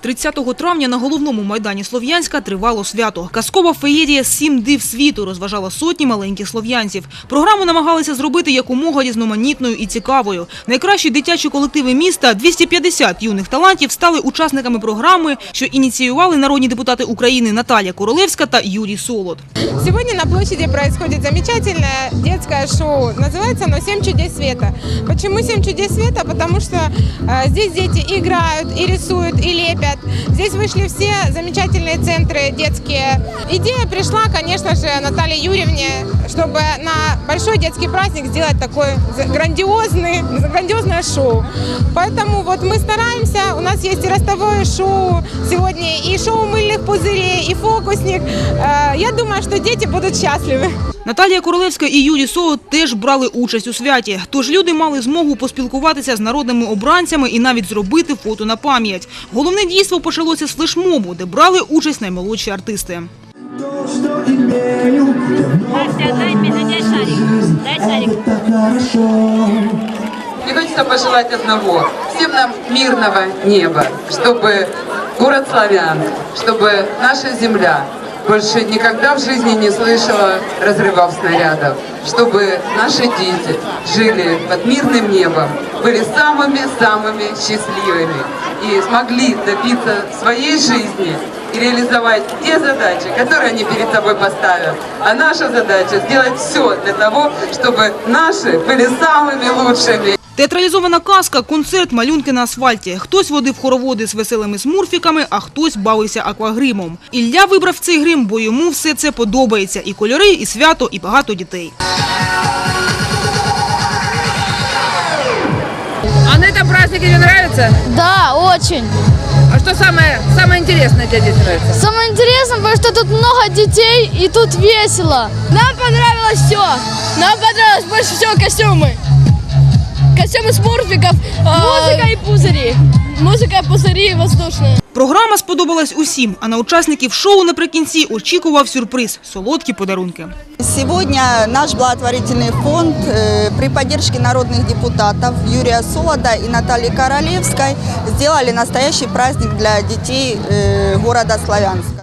30 травня на головному майдані Слов'янська тривало свято. Казкова феєрія «Сім див світу» розважала сотні маленьких слов'янців. Програму намагалися зробити якомога різноманітною і цікавою. Найкращі дитячі колективи міста, 250 юних талантів, стали учасниками програми, що ініціювали народні депутати України Наталія Королевська та Юрій Солод. Сегодня на площади происходит замечательное детское шоу. Называется оно «Семь чудес света». Почему «Семь чудес света»? Потому что э, здесь дети играют, и рисуют, и лепят. Здесь вышли все замечательные центры детские. Идея пришла, конечно же, Наталье Юрьевне, чтобы на большой детский праздник сделать такой за- грандиозный, грандиозное шоу. Поэтому вот мы стараемся, у нас есть и ростовое шоу сегодня, и шоу мыльных пузырей, и фокусник. Э, Я думаю, что дети будут счастливы. Наталія Королевська і Юрій Солод теж брали участь у святі. Тож люди мали змогу поспілкуватися з народними обранцями і навіть зробити фото на пам'ять. Головне дійство почалося з флешмобу, де брали участь наймолодші артисти. Настя, дай мне дай шарик. Дай шарик. Мне хочется пожелать одного. Всем нам мирного неба, чтобы город Славян, чтобы наша земля больше никогда в жизни не слышала разрывов снарядов, чтобы наши дети жили под мирным небом, были самыми-самыми счастливыми и смогли добиться своей жизни и реализовать те задачи, которые они перед собой поставят. А наша задача сделать все для того, чтобы наши были самыми лучшими. Театралізована казка, концерт, малюнки на асфальті. Хтось водив хороводи з веселими смурфіками, а хтось бавився аквагримом. Ілля вибрав цей грим, бо йому все це подобається. І кольори, і свято, і багато дітей. А на этом празднике тебе нравится? Да, очень. А что самое, самое интересное тебе здесь нравится? Самое интересное, потому что тут много детей и тут весело. Нам понравилось все. Нам понравилось больше всего костюмы. Костюмы смурфиков. Музыка и пузыри. Музыка, пузыри воздушные. Програма сподобалась усім, а на учасників шоу наприкінці очікував сюрприз – солодкі подарунки. Сегодня наш благотворительный фонд э, при поддержке народных депутатов Юрия Солода и Натальи Королевской сделали настоящий праздник для детей э, города Славянска.